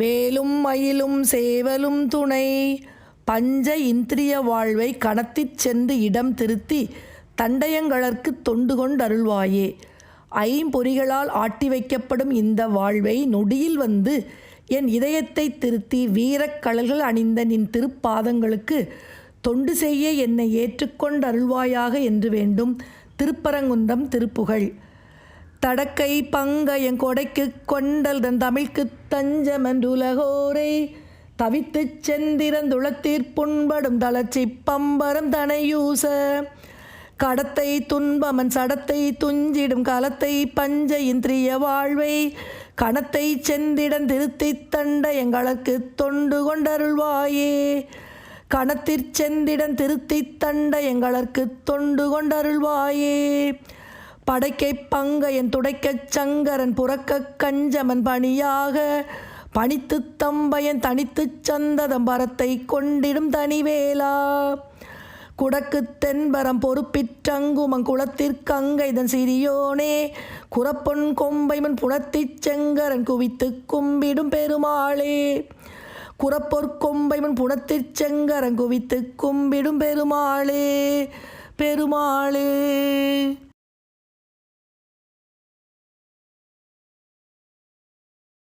வேலும் மயிலும் சேவலும் துணை. பஞ்ச இந்திரிய வாழ்வை கணத்திற் சென்று இடம் திருத்தி தண்டயங்களற்கு தொண்டு கொண்டருள்வாயே. ஐம்பொறிகளால் ஆட்டி வைக்கப்படும் இந்த வாழ்வை நொடியில் வந்து என் இதயத்தை திருத்தி வீரக்கழல்கள் அணிந்த நின் திருப்பாதங்களுக்கு தொண்டு செய்ய என்னை ஏற்றுக்கொண்டருள்வாயாக என்று வேண்டும். திருப்பரங்குன்றம் திருப்புகழ். தடக்கை பங்க என் கொடைக்கு கொண்டல் தன் தமிழ்க்கு தஞ்சமன்றுலகோரை தவித்துச் செந்திரந்துளத்தீர் புண்படும் தளர்ச்சி பம்பரம் தனையூச. கடத்தை துன்பமன் சடத்தை துஞ்சிடும் கலத்தை பஞ்ச இந்திரிய வாழ்வை கணத்தை செந்திடம் திருத்தித் தண்ட எங்களுக்கு தொண்டு கொண்டருள்வாயே. கணத்திற் செந்திடம் திருத்தித் தண்ட எங்களுக்கு தொண்டு கொண்டருள்வாயே. படைக்கை பங்கையன் துடைக்கச் சங்கரன் புறக்கக் கஞ்சமன் பணியாக. பணித்து தம்பையன் தனித்துச் சந்ததம் பரத்தை கொண்டிடும் தனிவேலா. குடக்குத் தென்பரம் பொறுப்பிற்றங்குமங் குளத்திற்கங்கைதன் சிறியோனே. குரப்பொன் கொம்பைமன் புணத்திச் செங்கரன் குவித்துக் கும்பிடும் பெருமாளே. குரப்பொற் கொம்பைமன் புணத்திற் செங்கரன் குவித்து கும்பிடும் பெருமாளே. பெருமாளே.